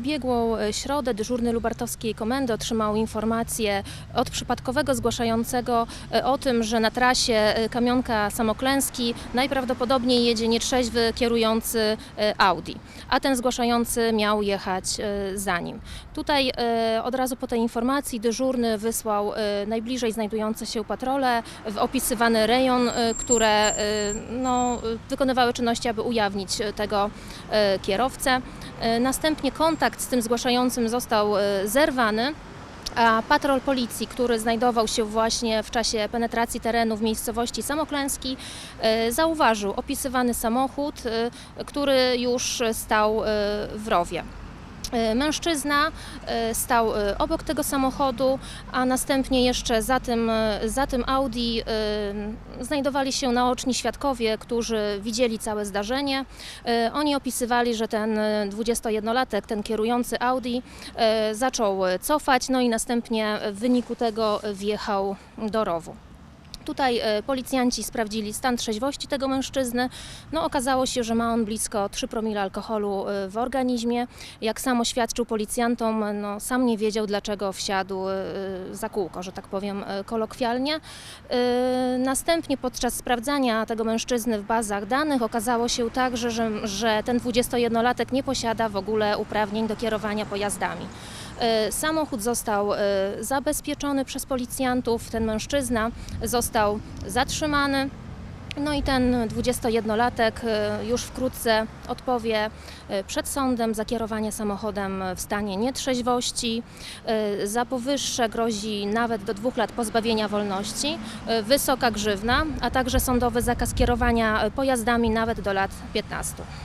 ubiegłą e, środę dyżurny Lubartowskiej Komendy otrzymał informację od przypadkowego zgłaszającego e, o tym, że na trasie e, Kamionka Samoklęski najprawdopodobniej jedzie nietrzeźwy kierujący Audi, a ten zgłaszający miał jechać za nim. Tutaj od razu po tej informacji dyżurny wysłał najbliżej znajdujące się patrole w opisywany rejon, które no, wykonywały czynności, aby ujawnić tego kierowcę. Następnie kontakt z tym zgłaszającym został e, zerwany. A patrol policji, który znajdował się właśnie w czasie penetracji terenu w miejscowości Samoklęski, e, zauważył opisywany samochód, e, który już stał w rowie. E, Mężczyzna e, stał e, obok tego samochodu, a następnie jeszcze za tym, za tym Audi znajdowali się naoczni świadkowie, którzy widzieli całe zdarzenie. Oni opisywali, że ten e, 21-latek, ten kierujący Audi, zaczął cofać, no i następnie w wyniku tego wjechał do rowu. Tutaj e, policjanci sprawdzili stan trzeźwości tego mężczyzny. No, okazało się, że ma on blisko 3 promile alkoholu e, w organizmie. Jak sam oświadczył policjantom, no, sam nie wiedział, dlaczego wsiadł e, za kółko, że tak powiem kolokwialnie. Następnie podczas sprawdzania tego mężczyzny w bazach danych okazało się także, że, że ten 21-latek nie posiada w ogóle uprawnień do kierowania pojazdami. E, Samochód został e, zabezpieczony przez policjantów, ten mężczyzna został zatrzymany. No i ten 21-latek e, już wkrótce odpowie przed sądem za kierowanie samochodem w stanie nietrzeźwości. Za powyższe grozi nawet do dwóch lat pozbawienia wolności, wysoka grzywna, a także sądowy zakaz kierowania pojazdami nawet do lat 15.